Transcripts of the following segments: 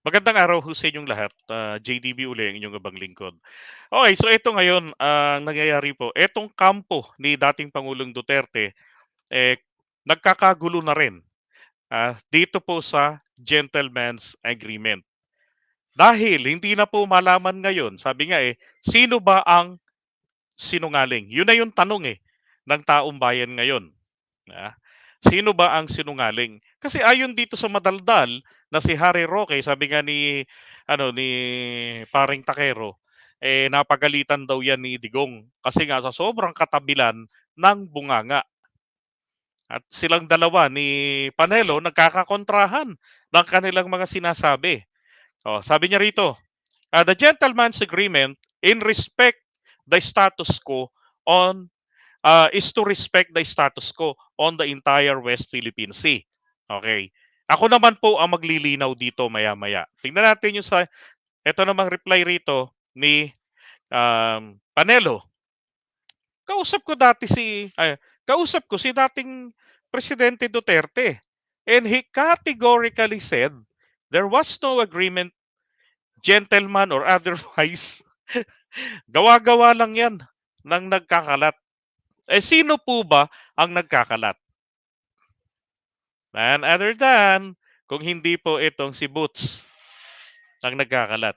Magandang araw ho sa inyong lahat. Ah, JDB uli ang inyong abang lingkod. Okey, so ito ngayon ang nangyayari po, etong kampo ni dating Pangulong Duterte, eh, nagkakagulo na rin, ah, dito po sa gentleman's agreement. Dahil hindi na po malaman ngayon, sabi nga, eh, sino ba ang sinungaling? Yun na yung tanong, eh, ng taong bayan ngayon, ah. Sino ba ang sinungaling? Kasi ayon dito sa madaldal na si Harry Roque, sabi nga ni ano, ni paring Takero, eh, napagalitan daw yan ni Digong kasi nga sa sobrang katabilan ng bunganga. At silang dalawa ni Panelo nagkakakontrahan ng kanilang mga sinasabi. Oh, sabi niya rito, ah, "The gentleman's agreement in respect the status quo on ah, is to respect the status quo on the entire West Philippine Sea." Okey. Ako naman po ang maglilinaw dito maya-maya. Tingnan natin yung sa eto namang reply rito ni, um, Panelo. Kausap ko dati si ay, kausap ko si dating Presidente Duterte and he categorically said there was no agreement, gentleman or otherwise. Gawa-gawa lang yan ng nagkakalat. Eh, sino po ba ang nagkakalat? None other than kung hindi po itong si Boots ang nagkakalat.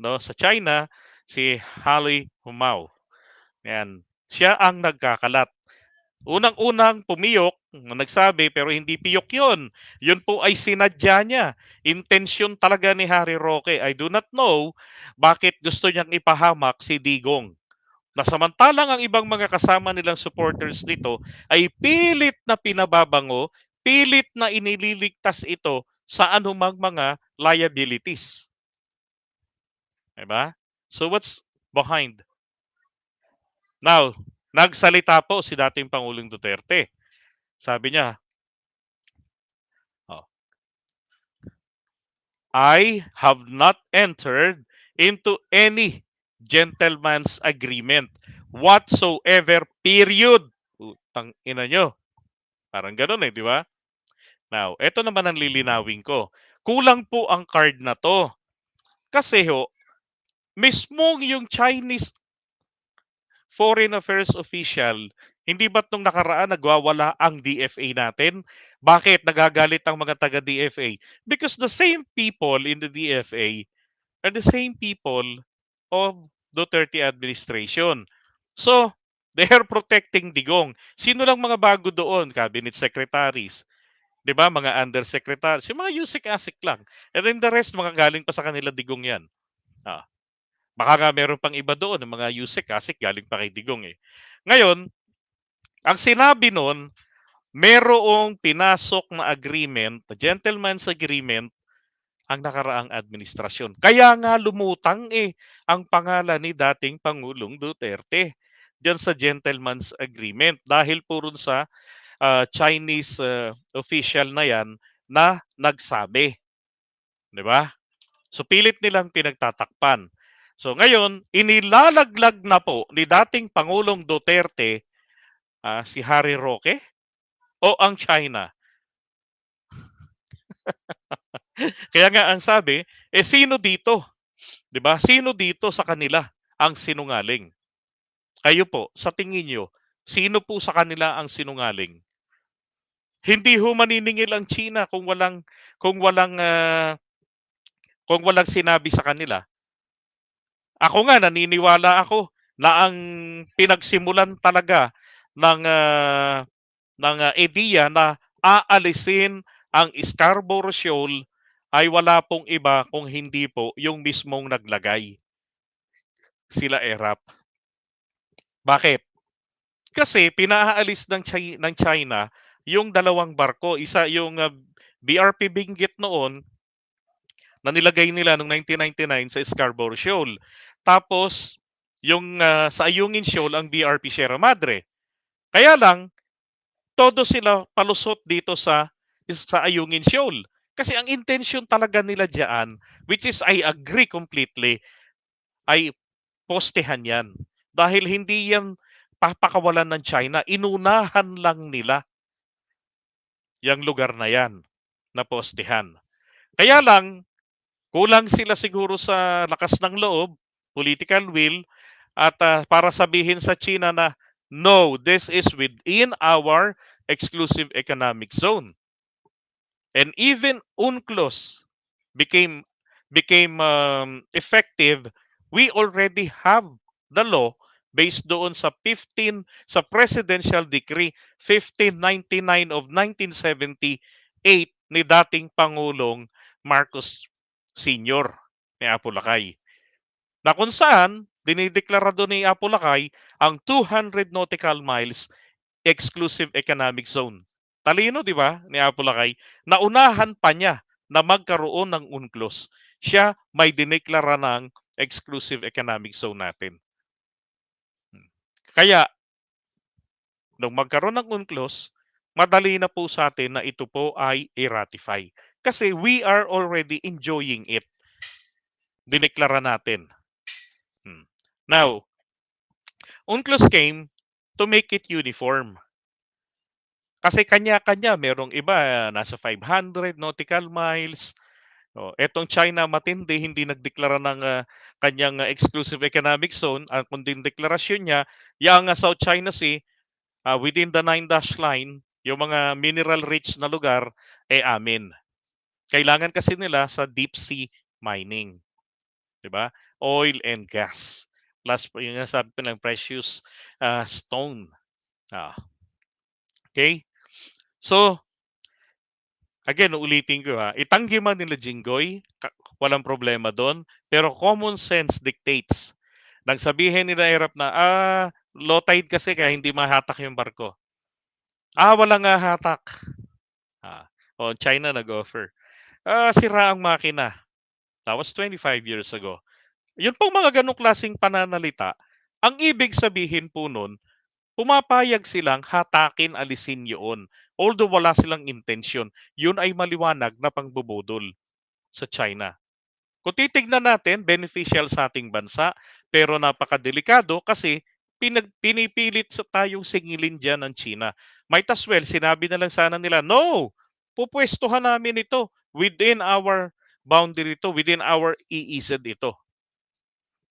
'No, sa China, si Hali Humao. 'Yan, siya ang nagkakalat. Unang-unang pumiyok, nagsabi pero hindi piyok 'yun. 'Yun po ay sinadya niya. Intensyon talaga ni Harry Roque. I do not know bakit gusto niyang ipahamak si Digong. Na samantalang ang ibang mga kasama nilang supporters nito ay pilit na pinababango, pilit na inililigtas ito sa anumang mga liabilities. 'Di ba? So what's behind? Now, nagsalita po si dating Pangulong Duterte. Sabi niya oh. I have not entered into any gentleman's agreement whatsoever, period. Putang ina niyo. Parang gano'n, eh, 'di ba? Now, eto naman ang lilinawin ko. Kulang po ang card na 'to. Kasi ho, mismong yung Chinese Foreign Affairs official, hindi ba't nung nakaraan nagwawala ang DFA natin? Bakit nagagalit ang mga taga DFA? Because the same people in the DFA are the same people of Duterte administration. So, they are protecting Digong. Sino lang mga bago doon? Cabinet secretaries. 'Di ba? Mga undersecretaries, yung mga yusik-asik lang. And then the rest mga galing pa sa kanila Digong 'yan. Ah. Baka nga meron pang iba doon, ng mga yusik-asik galing pa kay Digong, eh. Ngayon, ang sinabi nun, merong pinasok na agreement, na gentleman's agreement, ang nakaraang administrasyon. Kaya nga lumutang, eh, ang pangalan ni dating Pangulong Duterte diyan sa gentleman's agreement dahil po sa, ah, Chinese, ah, official na 'yan na nagsabi. 'Di ba? So pilit nilang pinagtatakpan. So ngayon, inilalaglag na po ni dating Pangulong Duterte, ah, si Harry Roque o ang China? Kaya nga ang sabi, eh, sino dito? 'Di ba? Sino dito sa kanila ang sinungaling? Kayo po, sa tingin niyo, sino po sa kanila ang sinungaling? Hindi ho maniningil ang China kung walang kung walang, ah, kung walang sinabi sa kanila. Ako nga naniniwala ako na ang pinagsimulan talaga ng, ah, ng, ah, ideya na aalisin ang Scarborough Shoal ay wala pong iba kung hindi po yung mismong naglagay. Sila ERAP. Bakit? Kasi pinaalis ng Chi ng China yung dalawang barko, isa yung, ah, BRP Benguet noon na nilagay nila noong 1999 sa Scarborough Shoal. Tapos yung, ah, sa Ayungin Shoal ang BRP Sierra Madre. Kaya lang, todo sila palusot dito sa sa Ayungin Shoal. Kasi ang intensyon talaga nila diyan, which is I agree completely, ay postehan 'yan. Dahil hindi 'yan papakawalan ng China, inunahan lang nila. Yang lugar na 'yan, na postehan. Kaya lang Kulang sila siguro sa lakas ng loob, political will, at ah, para sabihin sa China na, no, this is within our exclusive economic zone. And even UNCLOS became became um, effective, we already have the law based doon sa 15 sa Presidential Decree 1599 of 1978 ni dating Pangulong Marcos Sr. ni Apulacay. Na kung saan dinideklara doon ni Apulacay ang 200 nautical miles exclusive economic zone. Talino, di ba, ni Apulacay? Naunahan pa niya na magkaroon ng UNCLOS. Siya may dineklara ng exclusive economic zone natin. Kaya, nung magkaroon ng UNCLOS, madali na po sa atin na ito po ay i-ratify. Kasi we are already enjoying it. Dineklara natin. Hmm. Now, UNCLOS came to make it uniform. Kasi kanya-kanya, merong iba nasa 500 nautical miles. Oh, etong China matindi hindi nagdeklara ng ah, kanyang ah, exclusive economic zone, ang kundi deklarasyon niya, yang ah, South China Sea ah, within the nine dash line, yung mga mineral rich na lugar eh amin. Kailangan kasi nila sa deep sea mining. 'Di ba? Oil and gas. Plus yung sabi ko ng precious ah, stone. Ah. Okay? So, again, ulitin ko ha, itanggi man nila Jinggoy, walang problema doon, pero common sense dictates. Nang sabihin nila Erap na, ah, low tide kasi kaya hindi mahatak yung barko. Ah, wala nga hatak. Ah, o China nag-offer. Ah, sira ang makina. That was 25 years ago. Yun pong mga ganong klaseng pananalita, ang ibig sabihin po nun, pumapayag silang hatakin alisin yun. Although wala silang intensyon, yun ay maliwanag na pangbubudol sa China. Kung titignan natin, beneficial sa ating bansa, pero napakadelikado kasi pinag, pinipilit sa tayong singilin dyan ng China. Might as well, sinabi na lang sana nila, no, pupwestuhan namin ito within our boundary ito, within our EEZ ito.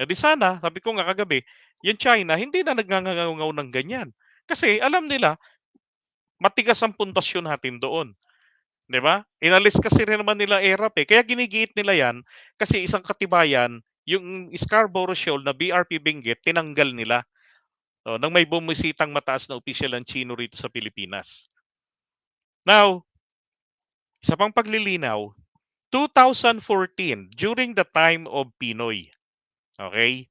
E di sana, sabi ko nga kagabi, yung China, hindi na nagngangangaw ng ganyan. Kasi alam nila, matigas ang pundasyon natin doon. 'Di ba? Inalis kasi rin naman nila ERAP eh. Kaya ginigiit nila yan kasi isang katibayan, yung Scarborough Shoal na BRP Benguet, tinanggal nila. O, nang may bumisitang mataas na opisyal ng Chino rito sa Pilipinas. Now, isa pang paglilinaw, 2014, during the time of Pinoy, okay,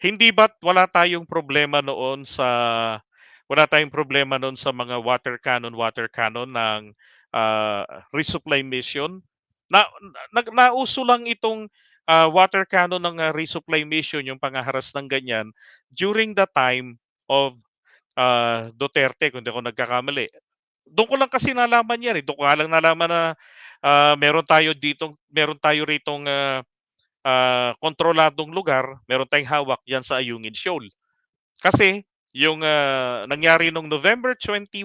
hindi ba't wala tayong problema noon sa wala tayong problema noon sa mga water cannon, water cannon ng ah, resupply mission. Na, na, nauso lang itong ah, water cannon ng ah, resupply mission, yung pangaharas ng ganyan, during the time of ah, Duterte, kung di ako nagkakamali. Doon ko lang kasi nalaman yan. Eh. Doon ko lang nalaman na ah, meron tayo dito, meron tayo ritong ah, ah, kontroladong lugar, meron tayong hawak diyan sa Ayungin Shoal. Kasi yung ah, nangyari nung November 20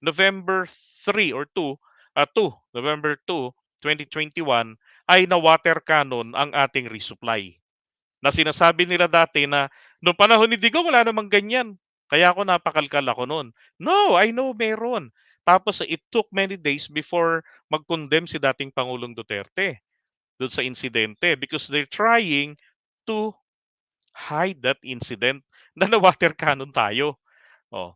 November 3 or 2, ah 2, November 2, 2021 ay na water cannon ang ating resupply. Na sinasabi nila dati na noong panahon ni Digo wala namang ganyan. Kaya ako napakalkal ako noon. No, I know meron. Tapos it took many days before mag-condemn si dating Pangulong Duterte doon sa insidente because they're trying to hide that incident na na-water cannon tayo. Oh.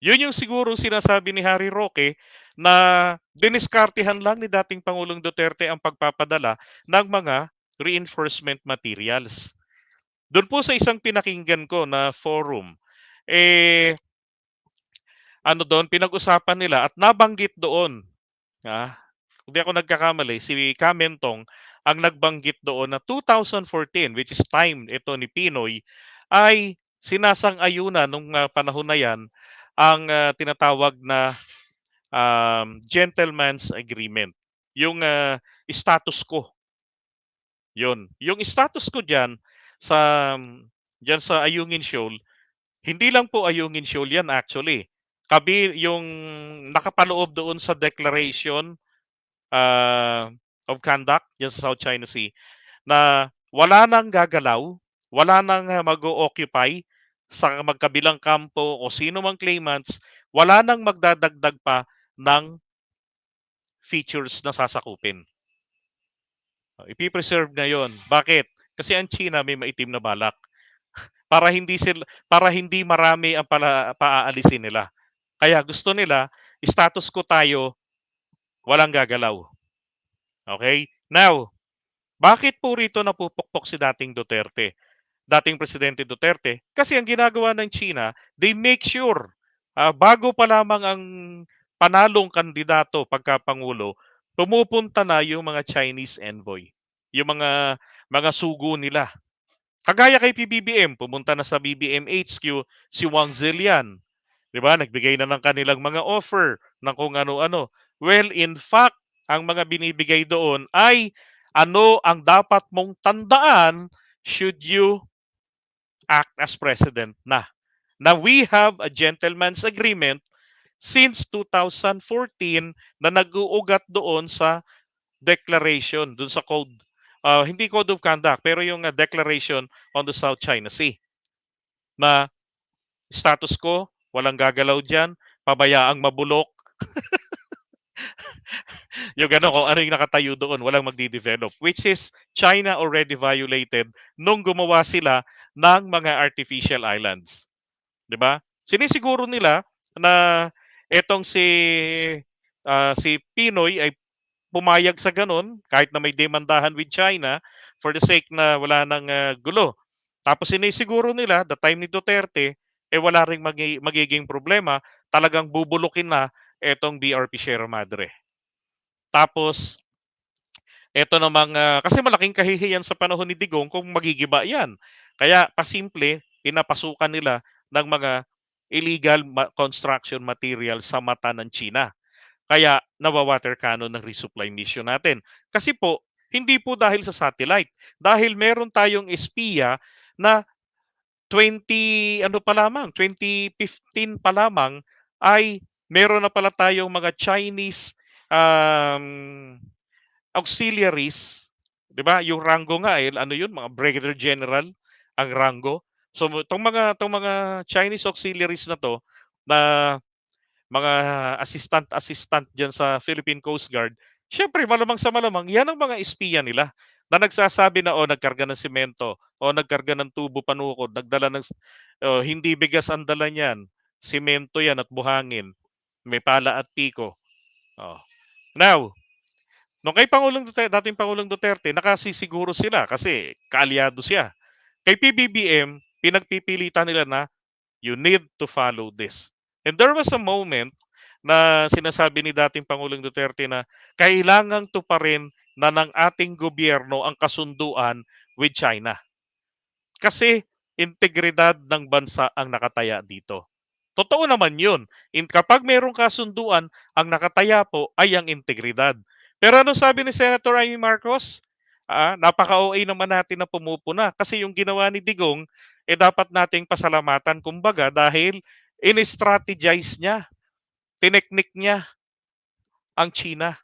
Yun yung siguro sinasabi ni Harry Roque na diniskartihan lang ni dating Pangulong Duterte ang pagpapadala ng mga reinforcement materials. Doon po sa isang pinakinggan ko na forum, eh, ano doon, pinag-usapan nila at nabanggit doon, ah, hindi ako nagkakamali, si Kamentong ang nagbanggit doon na 2014, which is time ito ni Pinoy, ay sinasang-ayuna nung uh, panahon na yan ang uh, tinatawag na um, gentleman's agreement. Yung uh, status quo. Yun. Yung status ko diyan sa diyan sa Ayungin Shoal, hindi lang po Ayungin Shoal yan actually. Kabi yung nakapaloob doon sa declaration uh, of Conduct diyan sa South China Sea na wala nang gagalaw, wala nang mag-o-occupy sa magkabilang kampo o sino mang claimants, wala nang magdadagdag pa ng features na sasakupin. Ipipreserve na yon. Bakit? Kasi ang China may maitim na balak. para hindi sila para hindi marami ang pala, paaalisin nila. Kaya gusto nila status ko tayo walang gagalaw. Okay? Now, bakit po rito napupukpok si dating Duterte? Dating Presidente Duterte? Kasi ang ginagawa ng China, they make sure uh, bago pa lamang ang panalong kandidato pagka-pangulo, pumupunta na yung mga Chinese envoy. Yung mga mga sugo nila. Kagaya kay PBBM, pumunta na sa BBM HQ si Wang Zilian. 'Di ba? Nagbigay na ng kanilang mga offer ng kung ano-ano. Well, in fact, ang mga binibigay doon ay ano ang dapat mong tandaan should you act as president na. Now we have a gentleman's agreement since 2014 na nag-uugat doon sa declaration, doon sa code, uh, hindi code of conduct, pero yung uh, declaration on the South China Sea na status ko, walang gagalaw dyan, pabayaang mabulok. yung gano'n, kung ano yung nakatayo doon, walang magdi-develop. Which is, China already violated nung gumawa sila ng mga artificial islands. ba? Sinisiguro nila na etong si uh, si Pinoy ay pumayag sa ganun kahit na may demandahan with China for the sake na wala nang uh, gulo. Tapos sinisiguro nila the time ni Duterte eh wala ring magi- magiging problema, talagang bubulukin na etong BRP Sierra Madre. Tapos eto namang uh, kasi malaking kahihiyan sa panahon ni Digong kung magigiba 'yan. Kaya pasimple pinapasukan nila ng mga illegal construction material sa mata ng China. Kaya nawa-water cannon ng resupply mission natin. Kasi po, hindi po dahil sa satellite. Dahil meron tayong espiya na 20 ano pa lamang, 2015 pa lamang ay meron na pala tayong mga Chinese um, auxiliaries, 'di ba? Yung rango nga eh, ano 'yun, mga brigadier general ang rango. So tong mga tong mga Chinese auxiliaries na to na mga assistant-assistant diyan sa Philippine Coast Guard, syempre malamang sa malamang yan ang mga espiya nila na nagsasabi na oh nagkarga ng semento o nagkarga ng tubo panukod, nagdala ng oh, hindi bigas ang dala niyan, semento yan at buhangin, may pala at piko. Oh. Now, nung kay Pangulong Duterte, dating Pangulong Duterte, nakasisiguro sila kasi kaalyado siya. Kay PBBM, pinagpipilitan nila na you need to follow this. And there was a moment na sinasabi ni dating Pangulong Duterte na kailangang tuparin na ng ating gobyerno ang kasunduan with China. Kasi integridad ng bansa ang nakataya dito. Totoo naman yun. In, kapag mayroong kasunduan, ang nakataya po ay ang integridad. Pero ano sabi ni Senator Amy Marcos? Ah, napaka-OA naman natin na pumupuna kasi yung ginawa ni Digong eh dapat nating pasalamatan kumbaga dahil in-strategize niya, tineknik niya ang China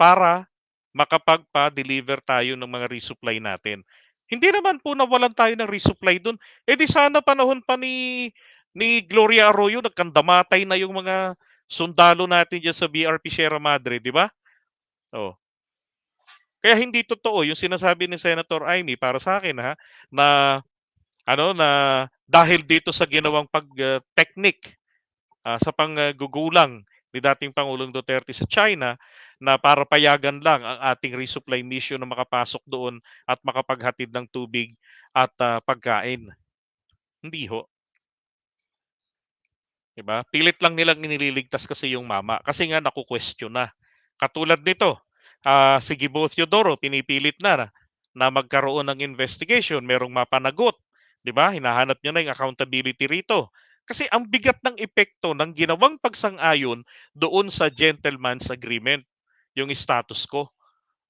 para makapagpa-deliver tayo ng mga resupply natin. Hindi naman po nawalan tayo ng resupply doon. Eh di sana panahon pa ni ni Gloria Arroyo nagkandamatay na yung mga sundalo natin diyan sa BRP Sierra Madre, di ba? Oh. Kaya hindi totoo yung sinasabi ni Senator Amy para sa akin ha na ano na dahil dito sa ginawang pag-technique uh, sa panggugulang ni dating Pangulong Duterte sa China na para payagan lang ang ating resupply mission na makapasok doon at makapaghatid ng tubig at uh, pagkain. Hindi ho. Diba? Pilit lang nilang inililigtas kasi yung mama kasi nga naku-question na. Katulad nito, uh, si Gibo Theodoro pinipilit na na magkaroon ng investigation, merong mapanagot, 'di ba? Hinahanap niya na yung accountability rito. Kasi ang bigat ng epekto ng ginawang pagsang-ayon doon sa gentleman's agreement, yung status ko.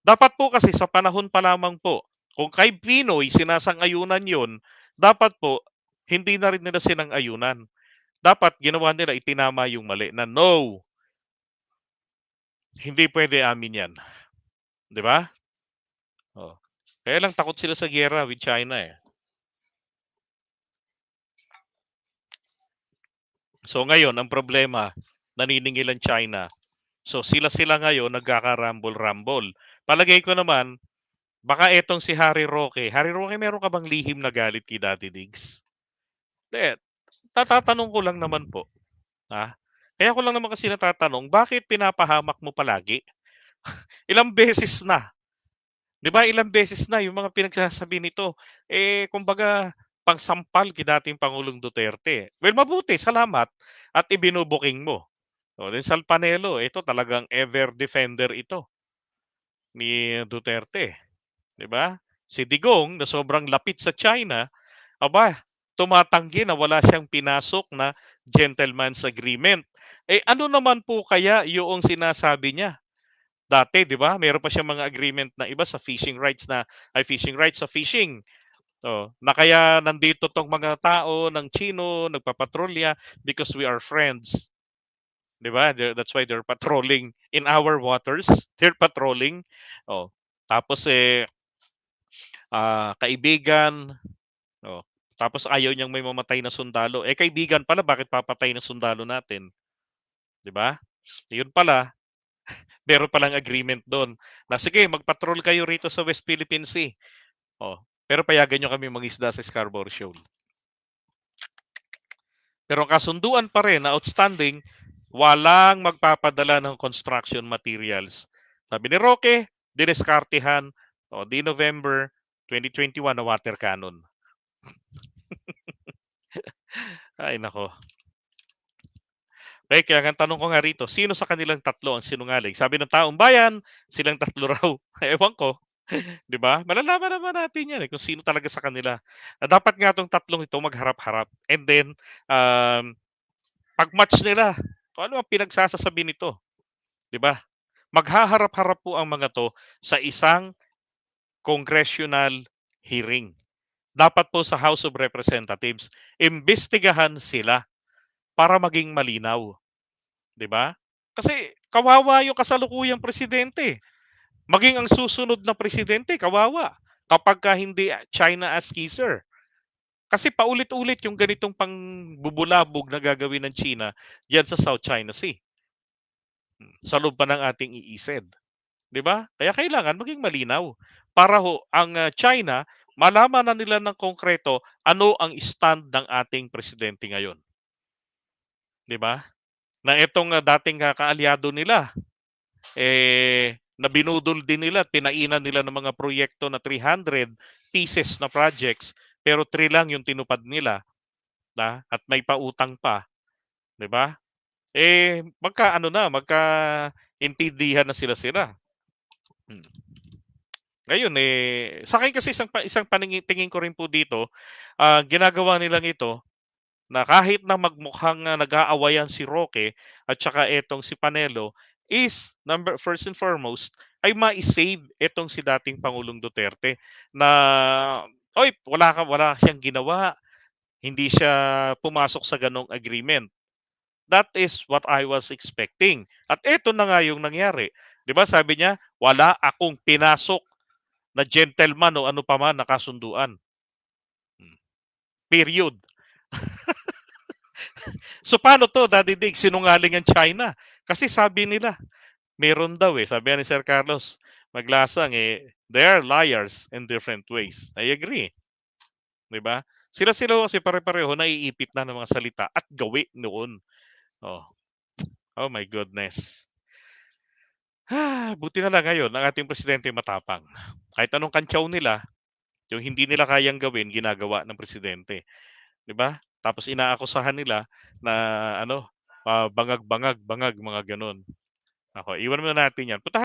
Dapat po kasi sa panahon pa lamang po, kung kay Pinoy sinasang-ayunan yon, dapat po hindi na rin nila sinang-ayunan. Dapat ginawa nila itinama yung mali na no, hindi pwede amin yan. 'Di ba? Oh, kaya lang takot sila sa giyera with China, eh. So ngayon ang problema, naniningil ang China. So sila-sila ngayon nagkaka-rumble-rumble. Palagay ko naman, baka etong si Harry Roque, Harry Roque meron ka bang lihim na galit kay Daddy Diggs? Hindi, tatatanong ko lang naman po, ha? Kaya ko lang naman kasi natatanong, bakit pinapahamak mo palagi? Ilang beses na. 'Di ba ilang beses na yung mga pinagsasabi nito, eh, kumbaga pangsampal kay dating Pangulong Duterte. Well, mabuti, salamat at ibinubuking mo. O din Sal Panelo, ito talagang ever defender ito ni Duterte, 'di ba? Si Digong na sobrang lapit sa China, aba, tumatanggi na wala siyang pinasok na gentleman's agreement. Eh ano naman po kaya yung sinasabi niya? Dati, 'di ba? Meron pa siyang mga agreement na iba sa fishing rights na ay fishing rights sa fishing. Oh, na kaya nandito 'tong mga tao ng Chino nagpapatrolya because we are friends. 'Di ba? That's why they're patrolling in our waters. They're patrolling. Oh, tapos eh ah, kaibigan. Oh, tapos ayaw niyang may mamatay na sundalo. Eh kaibigan pala, bakit papatay ng sundalo natin? 'Di ba? Yun pala, meron palang agreement doon na sige, magpatrol kayo rito sa West Philippine Sea. Oh, pero payagan niyo kami mangisda sa Scarborough Shoal. Pero kasunduan pa rin na outstanding, walang magpapadala ng construction materials. Sabi ni Roque, dineskartehan, o di November 2021 na water cannon. Ay nako. Eh, kaya nga tanong ko nga rito, sino sa kanilang tatlo ang sinungaling? Sabi ng taong bayan, silang tatlo raw. Ewan ko. 'Di ba? Malalaman naman natin 'yan eh kung sino talaga sa kanila. Ah, dapat nga 'tong tatlong ito magharap-harap and then um, pag-match nila, kung ano ang pinagsasasabi nito, 'di ba? Maghaharap-harap po ang mga 'to sa isang congressional hearing. Dapat po sa House of Representatives, imbestigahan sila para maging malinaw. 'Di ba? Kasi kawawa yung kasalukuyang presidente. Maging ang susunod na presidente kawawa kapagka hindi China as kisser. Kasi paulit-ulit yung ganitong pangbubulabog na gagawin ng China diyan sa South China Sea. Sa loob pa ng ating EEZ. 'Di ba? Kaya kailangan maging malinaw para ho ang ah, China malaman na nila ng konkreto ano ang stand ng ating presidente ngayon. 'Di ba? Na itong ah, dating ah, kaalyado nila eh na binudol din nila at pinainan nila ng mga proyekto na 300 pieces na projects pero 3 lang yung tinupad nila na at may pautang pa, 'di ba? Eh magka ano na, magka intindihan na sila sila. Hmm. Ngayon eh sa akin kasi isang isang paningin ko rin po dito, ah, ginagawa nilang ito na kahit na magmukhang ah, nag-aawayan si Roque at saka etong si Panelo is number first and foremost ay ma-save etong si dating Pangulong Duterte na oy wala ka wala siyang ginawa. Hindi siya pumasok sa ganong agreement. That is what I was expecting. At eto na nga yung nangyari. 'di ba sabi niya wala akong pinasok na gentleman o ano pa man na kasunduan Hmm. period So paano 'to, Daddy Dig, sinungaling ang China? Kasi sabi nila, meron daw eh, sabi ni Sir Carlos Maglasang eh, they are liars in different ways. I agree. 'Di ba? Sila-sila kasi pare-pareho naiipit na ng mga salita at gawi noon. Oh. Oh my goodness. Ah, buti na lang ngayon ang ating presidente matapang. Kahit anong kantsaw nila, yung hindi nila kayang gawin, ginagawa ng presidente. 'Di ba? Tapos inaakusahan nila na ano, ah, bangag-bangag, bangag, mga gano'n. Ako, iwan muna natin 'yan. Puntahan